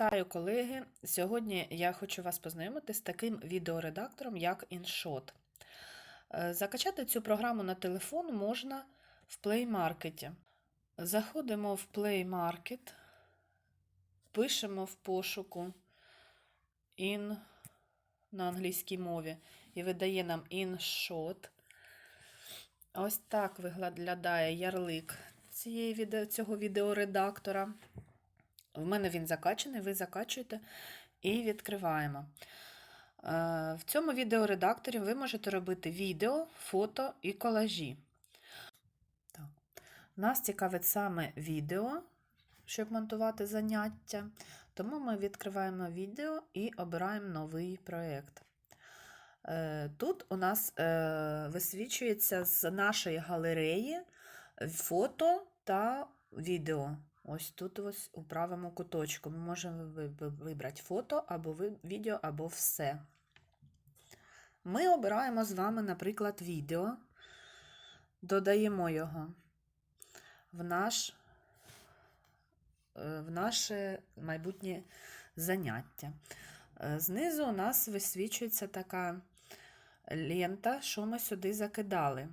Вітаю, колеги! Сьогодні я хочу вас познайомити з таким відеоредактором, як InShot. Е, Закачати цю програму на телефон можна в Play Market. Заходимо в Play Market, пишемо в пошуку in на англійській мові і видає нам InShot. Ось так виглядає ярлик цього відеоредактора. В мене він закачаний, ви закачуєте і відкриваємо. Е, В цьому відеоредакторі ви можете робити відео, фото і колажі. Нас цікавить саме відео, щоб монтувати заняття. Тому ми відкриваємо відео і обираємо новий проєкт. Е, Тут у нас е, висвічується з нашої галереї фото та відео. Ось тут ось у правому куточку. Ми можемо ви- ви- вибрати фото або відео, або все. Ми обираємо з вами, наприклад, відео, додаємо його в, наш, е, в наше майбутнє заняття. Е, Знизу у нас висвічується така лента, що ми сюди закидали.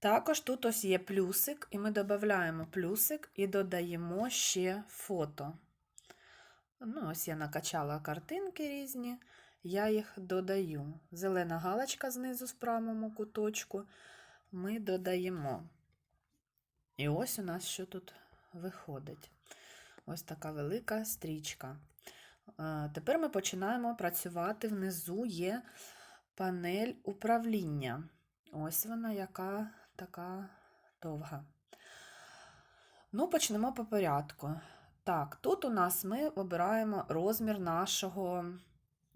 Також тут ось є плюсик, і ми додаємо плюсик і додаємо ще фото. Ну, ось я накачала картинки різні, я їх додаю. Зелена галочка знизу в правому куточку ми додаємо. І ось у нас що тут виходить. Ось така велика стрічка. Тепер ми починаємо працювати. Внизу є панель управління. Ось вона, яка така довга. Ну, почнемо по порядку. Так, тут у нас ми обираємо розмір нашого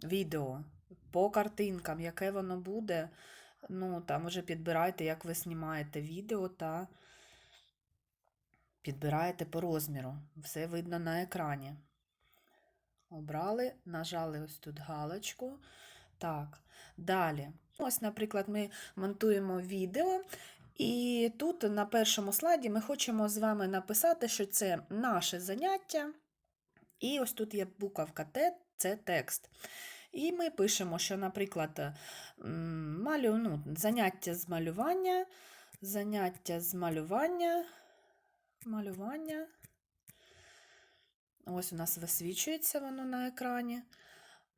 відео по картинкам, яке воно буде. Ну, там уже підбирайте, як ви знімаєте відео та підбираєте по розміру. Все видно на екрані. Обрали, нажали ось тут галочку. Так, далі. Ось, наприклад, ми монтуємо відео, і тут на першому слайді ми хочемо з вами написати, що це наше заняття. І ось тут є буковка Т, це текст. І ми пишемо, що, наприклад, малю, ну, заняття з малювання, заняття з малювання, малювання. Ось у нас висвічується воно на екрані.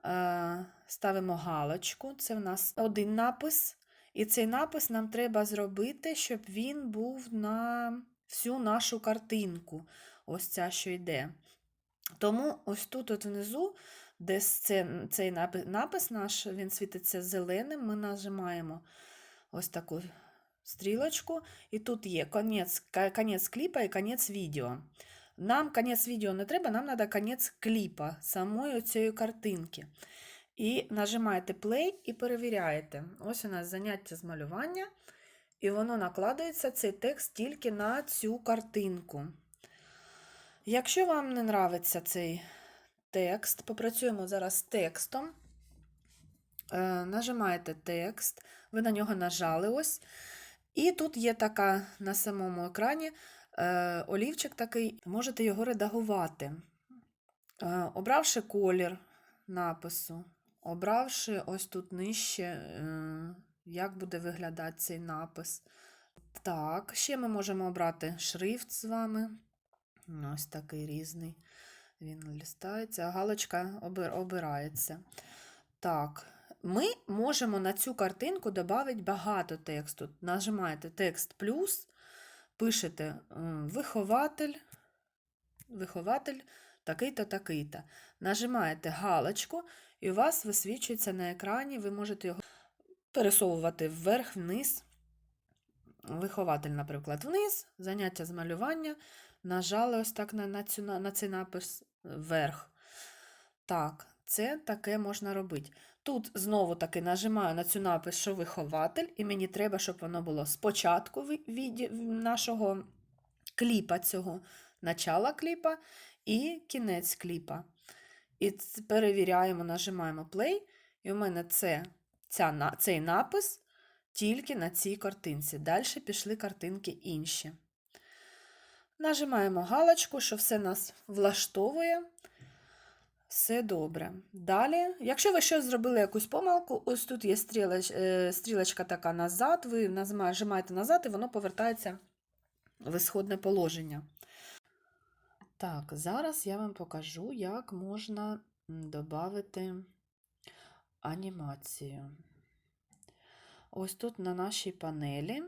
Е, Ставимо галочку. Це в нас один напис. І цей напис нам треба зробити, щоб він був на всю нашу картинку. Ось ця, що йде. Тому ось тут от внизу, де це, цей напис, наш, він світиться зеленим, ми нажимаємо ось таку стрілочку, і тут є конець кліпа і конець відео. Нам конець відео не треба, нам треба конець кліпа, самої цієї картинки. І нажимаєте play і перевіряєте. Ось у нас заняття з малювання, і воно накладається цей текст тільки на цю картинку. Якщо вам не нравиться цей текст, попрацюємо зараз з текстом. Е, Нажимаєте текст, ви на нього нажали ось. І тут є така на самому екрані е, олівчик такий, можете його редагувати. Е, Обравши колір напису, обравши ось тут нижче, е, як буде виглядати цей напис. Так, ще ми можемо обрати шрифт з вами. Ось такий різний. Він листається, а галочка обирається. Так, ми можемо на цю картинку додати багато тексту. Нажимаєте текст плюс, пишете вихователь, вихователь такий-то, такий-то. Нажимаєте галочку, і у вас висвічується на екрані, ви можете його пересовувати вверх-вниз. Вихователь, наприклад, вниз, заняття з малювання. Нажали ось так на, на, цю, на, на цей напис вверх. Так, це таке можна робити. Тут знову таки нажимаю на цю напис, що вихователь, і мені треба, щоб воно було спочатку ві- віді- нашого кліпа цього, начала кліпа і кінець кліпа. І перевіряємо, нажимаємо play, і у мене це, ця, цей напис тільки на цій картинці. Далі пішли картинки інші. Нажимаємо галочку, що все нас влаштовує. Все добре. Далі, якщо ви щось зробили якусь помилку, ось тут є стрілоч, е, стрілочка така назад, ви нажимаєте назад, і воно повертається в ісходне положення. Так, зараз я вам покажу, як можна додати анімацію. Ось тут на нашій панелі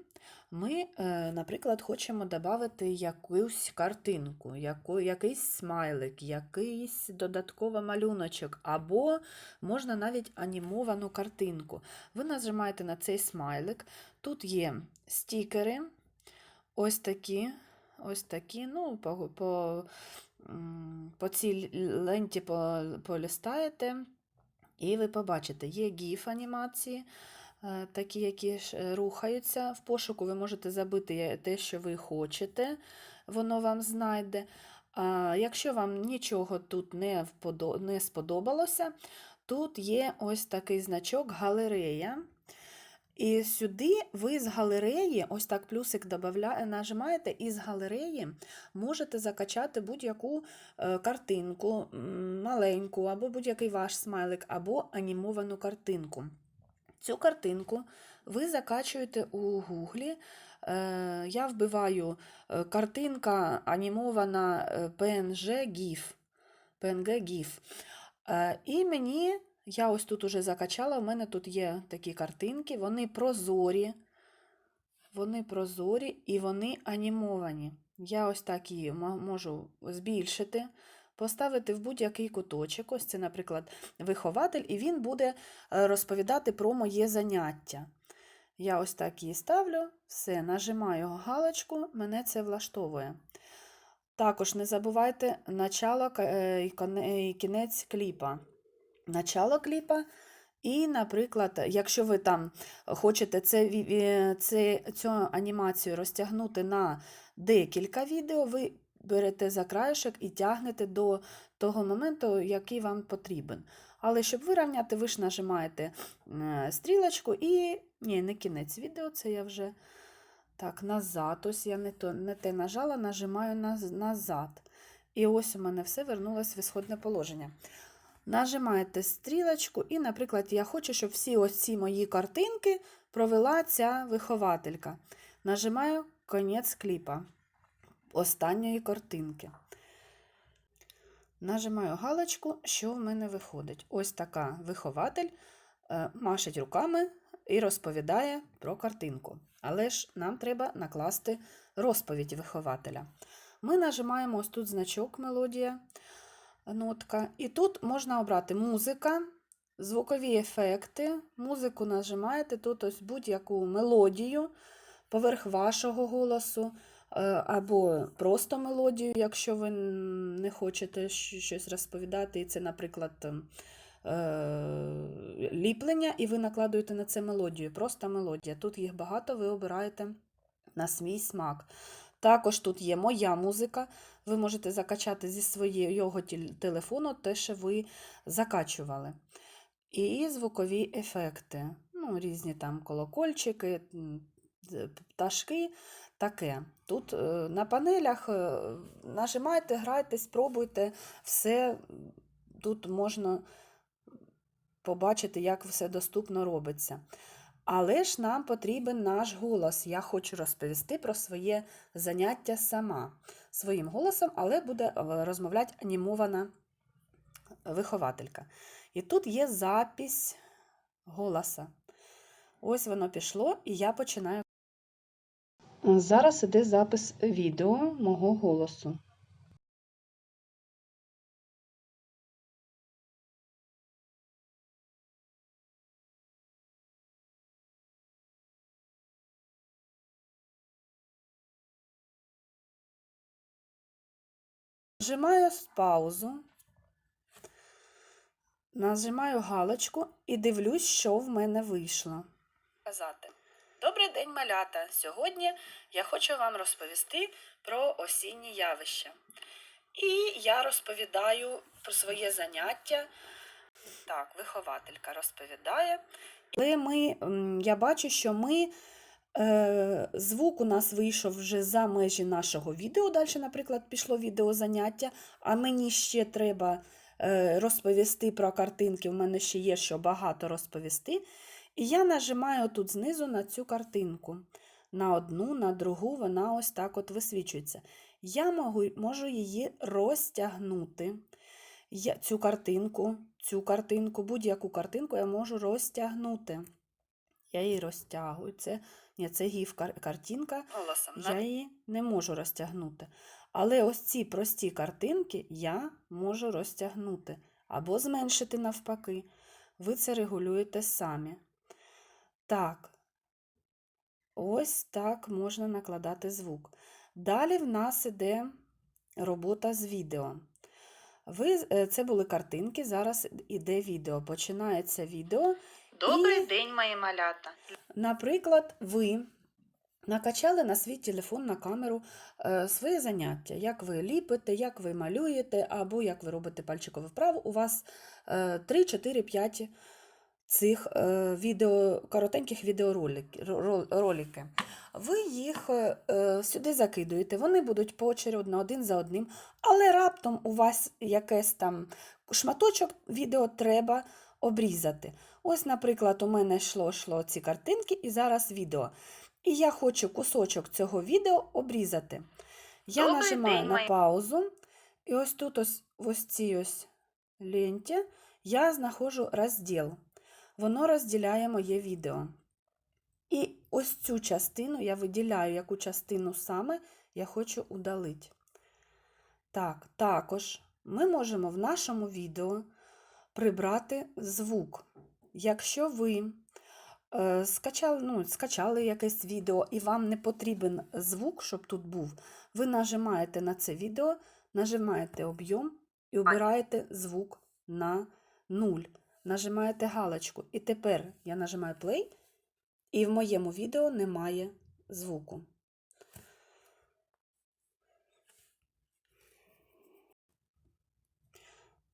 ми, е, наприклад, хочемо додати якусь картинку, якийсь смайлик, якийсь додатковий малюночок, або можна навіть анімовану картинку. Ви нажимаєте на цей смайлик. Тут є стікери, ось такі, ось такі, ну, по, по, по цій ленті полістаєте, і ви побачите, є GIF анімації е, такі, які е, рухаються. В пошуку ви можете забити е, те, що ви хочете, воно вам знайде. А якщо вам нічого тут не, не сподобалося, тут є ось такий значок галерея. І сюди ви з галереї, ось так плюсик добавля... нажимаєте, і з галереї можете закачати будь-яку е, картинку, маленьку, або будь-який ваш смайлик, або анімовану картинку. Цю картинку ви закачуєте у Гуглі. Е, Я вбиваю е, картинка анімована е, PNG GIF. PNG GIF. Е, І мені, я ось тут уже закачала, у мене тут є такі картинки, вони прозорі, вони прозорі і вони анімовані. Я ось так її можу збільшити, поставити в будь-який куточок. Ось це, наприклад, вихователь, і він буде е, розповідати про моє заняття. Я ось так її ставлю, все, нажимаю галочку, мене це влаштовує. Також не забувайте начало е, і кінець кліпа. Начало кліпа. І, наприклад, якщо ви там хочете це, це, цю анімацію розтягнути на декілька відео, ви берете за краєшок і тягнете до того моменту, який вам потрібен. Але щоб вирівняти, ви ж нажимаєте стрілочку і. Ні, не кінець відео, це я вже так, назад. Ось я не, то, не те нажала, нажимаю наз- назад. І ось у мене все вернулось в ісходне положення. Нажимаєте стрілочку, і, наприклад, я хочу, щоб всі ось ці мої картинки провела ця вихователька. Нажимаю конець кліпа останньої картинки. Нажимаю галочку, що в мене виходить. Ось така вихователь е, машить руками і розповідає про картинку. Але ж нам треба накласти розповідь вихователя. Ми нажимаємо ось тут значок мелодія, нотка. І тут можна обрати музика, звукові ефекти. Музику нажимаєте тут ось будь-яку мелодію поверх вашого голосу. е, Або просто мелодію, якщо ви не хочете щось розповідати, і це, наприклад, е, ліплення, і ви накладуєте на це мелодію. Просто мелодія. Тут їх багато, ви обираєте на свій смак. Також тут є моя музика. Ви можете закачати зі свого телефону те, що ви закачували. І звукові ефекти. Ну, різні там колокольчики, пташки. Таке. Тут е, на панелях е, нажимайте, грайте, спробуйте, все тут можна побачити, як все доступно робиться. Але ж нам потрібен наш голос. Я хочу розповісти про своє заняття сама своїм голосом, але буде е, розмовляти анімована вихователька. І тут є запись голоса. Ось воно пішло, і я починаю. Зараз іде запис відео мого голосу. Нажимаю паузу, нажимаю галочку і дивлюсь, що в мене вийшло. Казати. Добрий день, малята! Сьогодні я хочу вам розповісти про осінні явища. І я розповідаю про своє заняття. Так, вихователька розповідає. Але ми, я бачу, що ми звук у нас вийшов вже за межі нашого відео. Далі, наприклад, пішло відеозаняття, а мені ще треба е, розповісти про картинки. У мене ще є що багато розповісти. І я нажимаю тут знизу на цю картинку. На одну, на другу, вона ось так от висвічується. Я можу, можу її розтягнути. Я, цю картинку, цю картинку, будь-яку картинку я можу розтягнути. Я її розтягую. Це, ні, це гіф кар- картинка. Голосом. Я її не можу розтягнути. Але ось ці прості картинки я можу розтягнути або зменшити навпаки. Ви це регулюєте самі. Так, ось так можна накладати звук. Далі в нас іде робота з відео. Ви, е, це були картинки, зараз іде відео. Починається відео. Добрий І- день, мої малята. Наприклад, ви накачали на свій телефон на камеру е, своє заняття, як ви ліпите, як ви малюєте, або як ви робите пальчикову вправу. У вас е, 3, 4, 5 цих е, відео, коротеньких відеоролики. Ви їх е, е, сюди закидуєте, вони будуть поочередно один за одним, але раптом у вас якесь там шматочок відео треба обрізати. Ось, наприклад, у мене йшло, йшло ці картинки і зараз відео. І я хочу кусочок цього відео обрізати. Я Добрий нажимаю день, на паузу, і ось тут, ось, в ось цій ось ленті, я знаходжу розділ. Воно розділяє моє відео. І ось цю частину я виділяю, яку частину саме я хочу удалити. Так, також ми можемо в нашому відео прибрати звук. Якщо ви е, скачали, ну, скачали якесь відео і вам не потрібен звук, щоб тут був, ви нажимаєте на це відео, нажимаєте об'єм і обираєте звук на 0. Нажимаєте галочку. І тепер я нажимаю play, і в моєму відео немає звуку.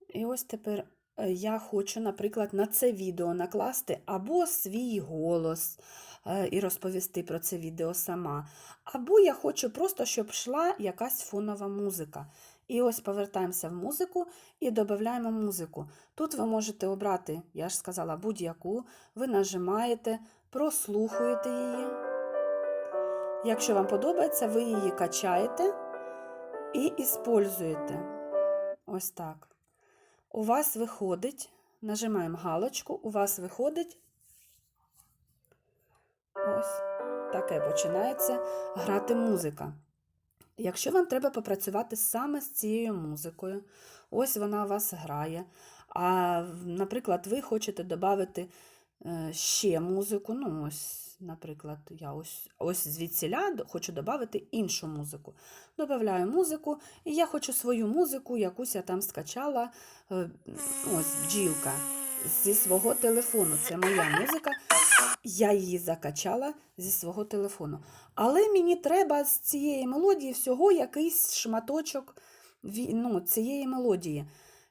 І ось тепер я хочу, наприклад, на це відео накласти або свій голос е, і розповісти про це відео сама. Або я хочу просто, щоб йшла якась фонова музика. І ось повертаємося в музику і додаємо музику. Тут ви можете обрати, я ж сказала, будь-яку, ви нажимаєте, прослухуєте її. Якщо вам подобається, ви її качаєте і іспользуєте. Ось так. У вас виходить, нажимаємо галочку, у вас виходить ось таке починається грати музика. Якщо вам треба попрацювати саме з цією музикою, ось вона у вас грає. А, наприклад, ви хочете додати е, ще музику. Ну, ось, наприклад, я ось, ось звідсіля хочу додати іншу музику. Добавляю музику, і я хочу свою музику, якусь я там скачала. е, Ось бджілка зі свого телефону. Це моя музика. Я її закачала зі свого телефону. Але мені треба з цієї мелодії всього якийсь шматочок ну, цієї мелодії.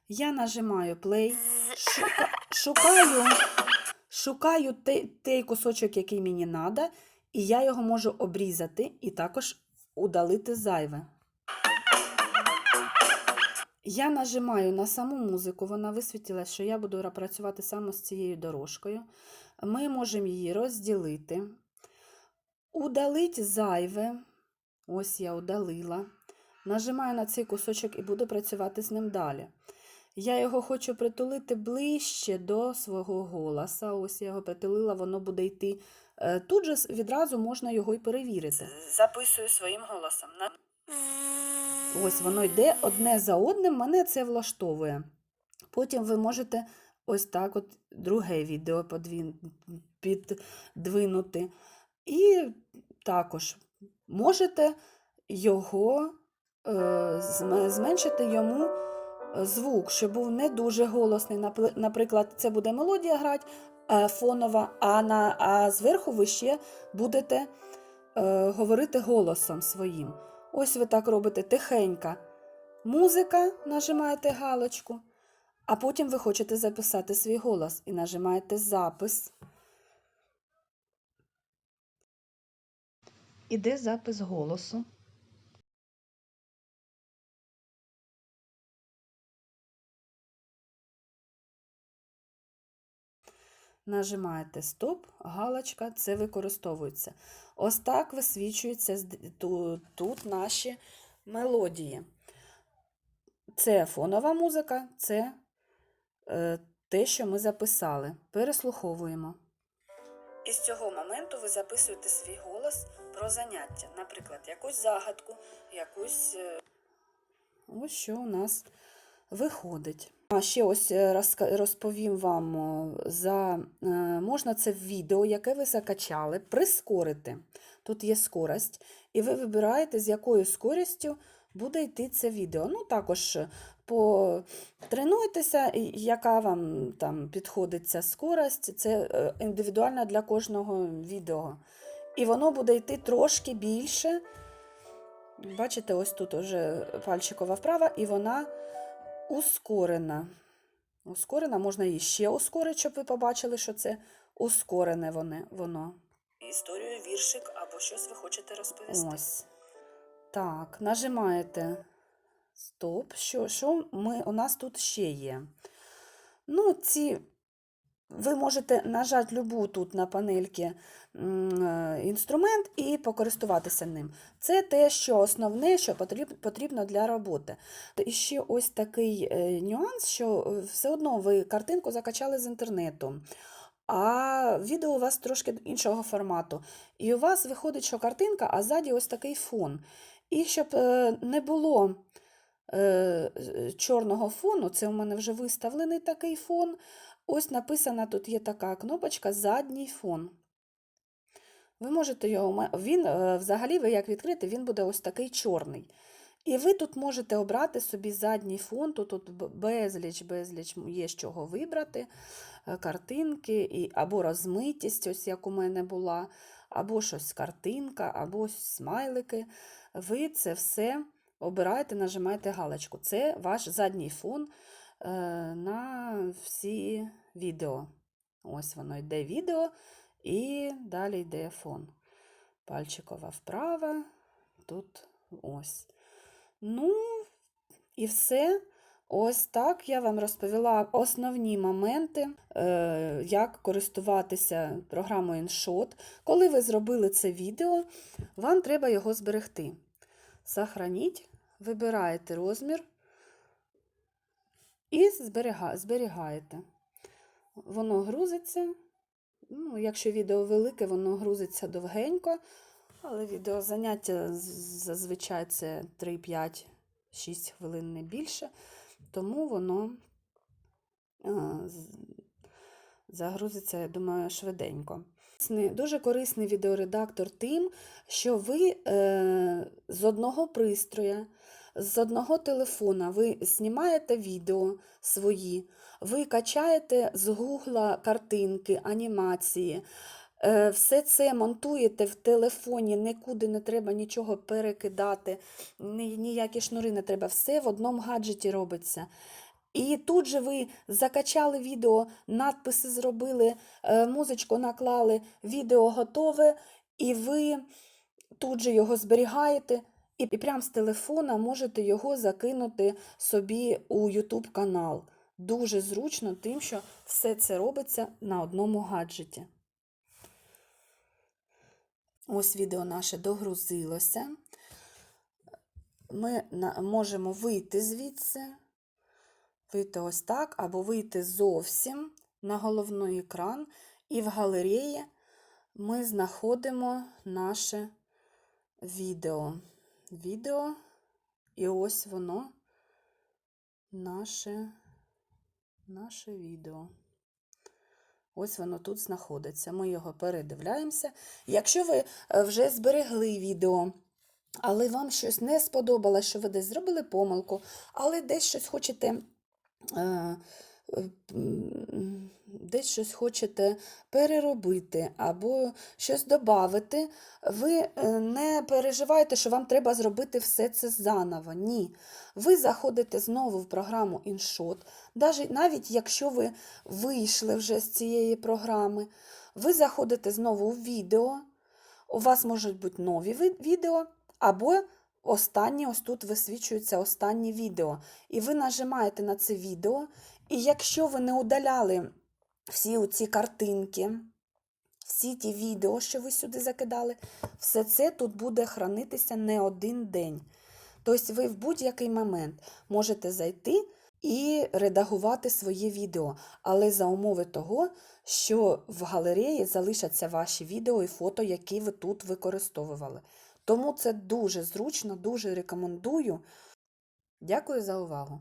Я нажимаю play, шука, шукаю, шукаю те- той кусочок, який мені треба, і я його можу обрізати і також удалити зайве. Я нажимаю на саму музику, вона висвітила, що я буду працювати саме з цією дорожкою. Ми можемо її розділити, удалити зайве. Ось я удалила. Нажимаю на цей кусочок і буду працювати з ним далі. Я його хочу притулити ближче до свого голоса. Ось я його притулила, воно буде йти. Е, Тут же відразу можна його і перевірити. Записую своїм голосом. Ось воно йде одне за одним, мене це влаштовує. Потім ви можете ось так от друге відео піддвинути. І також можете його е, зменшити йому звук, щоб був не дуже голосний. Наприклад, це буде мелодія грати е, фонова, а, на, а зверху ви ще будете е, говорити голосом своїм. Ось ви так робите тихенько. Музика, нажимаєте галочку, а потім ви хочете записати свій голос і нажимаєте запис. Іде запис голосу. Нажимаєте стоп, галочка, це використовується. Ось так висвічуються тут наші мелодії. Це фонова музика, це е, те, що ми записали. Переслуховуємо. І з цього моменту ви записуєте свій голос про заняття. Наприклад, якусь загадку, якусь. е, Ось що у нас виходить. А ще ось е, розповім вам за е, можна це відео, яке ви закачали, прискорити. Тут є скорость, і ви вибираєте, з якою скоростю буде йти це відео. Ну, також е, потренуйтеся, яка вам там підходить ця скорость. Це е, індивідуально для кожного відео. І воно буде йти трошки більше. Бачите, ось тут вже пальчикова вправа, і вона ускорена. Ускорена, можна її ще ускорити, щоб ви побачили, що це ускорене воно. воно. Історію, віршик або щось ви хочете розповісти. Ось. Так, нажимаєте стоп. Що, що ми, у нас тут ще є? Ну, ці. Ви можете нажати любу тут на панельки інструмент і покористуватися ним. Це те, що основне, що потрібно для роботи. І ще ось такий е, нюанс, що е, все одно ви картинку закачали з інтернету, а відео у вас трошки іншого формату. І у вас виходить, що картинка, а ззаді ось такий фон. І щоб е, не було е, чорного фону, це у мене вже виставлений такий фон. Ось написана тут є така кнопочка задній фон. Ви можете його, він е, взагалі, ви як відкрите, він буде ось такий чорний. І ви тут можете обрати собі задній фон, тут, тут безліч, безліч є з чого вибрати, е, картинки, і, або розмитість, ось як у мене була, або щось картинка, або смайлики. Ви це все обираєте, нажимаєте галочку. Це ваш задній фон е, на всі відео. Ось воно йде відео, і далі йде фон. Пальчикова вправа, тут ось. Ну, і все. Ось так я вам розповіла основні моменти, е, як користуватися програмою InShot. Коли ви зробили це відео, вам треба його зберегти. Сохраніть, вибираєте розмір і зберігаєте. Воно грузиться. Ну, якщо відео велике, воно грузиться довгенько, але відео заняття з- зазвичай це 3, 5, 6 хвилин не більше, тому воно загрузиться, я думаю, швиденько. Дуже корисний відеоредактор тим, що ви е, з одного пристроя, з одного телефона ви знімаєте відео свої, ви качаєте з гугла картинки, анімації. Е, Все це монтуєте в телефоні, нікуди не треба нічого перекидати, ніякі шнури не треба, все в одному гаджеті робиться. І тут же ви закачали відео, надписи зробили, е, музичку наклали, відео готове, і ви тут же його зберігаєте, і, прямо з телефона можете його закинути собі у YouTube канал. Дуже зручно, тим, що все це робиться на одному гаджеті. Ось відео наше догрузилося. Ми можемо вийти звідси, вийти ось так, або вийти зовсім на головний екран, і в галереї ми знаходимо наше відео. Відео, і ось воно, наше, наше відео. Ось воно тут знаходиться. Ми його передивляємося. Якщо ви е, вже зберегли відео, але вам щось не сподобалось, що ви десь зробили помилку, але десь щось хочете. е, е, Десь щось хочете переробити або щось додати, ви е, не переживайте, що вам треба зробити все це заново. Ні. Ви заходите знову в програму InShot, навіть, якщо ви вийшли вже з цієї програми, ви заходите знову в відео, у вас можуть бути нові відео, або останні, ось тут висвічується останнє відео. І ви нажимаєте на це відео, і якщо ви не удаляли всі ці картинки, всі ті відео, що ви сюди закидали, все це тут буде хранитися не один день. Тобто ви в будь-який момент можете зайти і редагувати своє відео, але за умови того, що в галереї залишаться ваші відео і фото, які ви тут використовували. Тому це дуже зручно, дуже рекомендую. Дякую за увагу!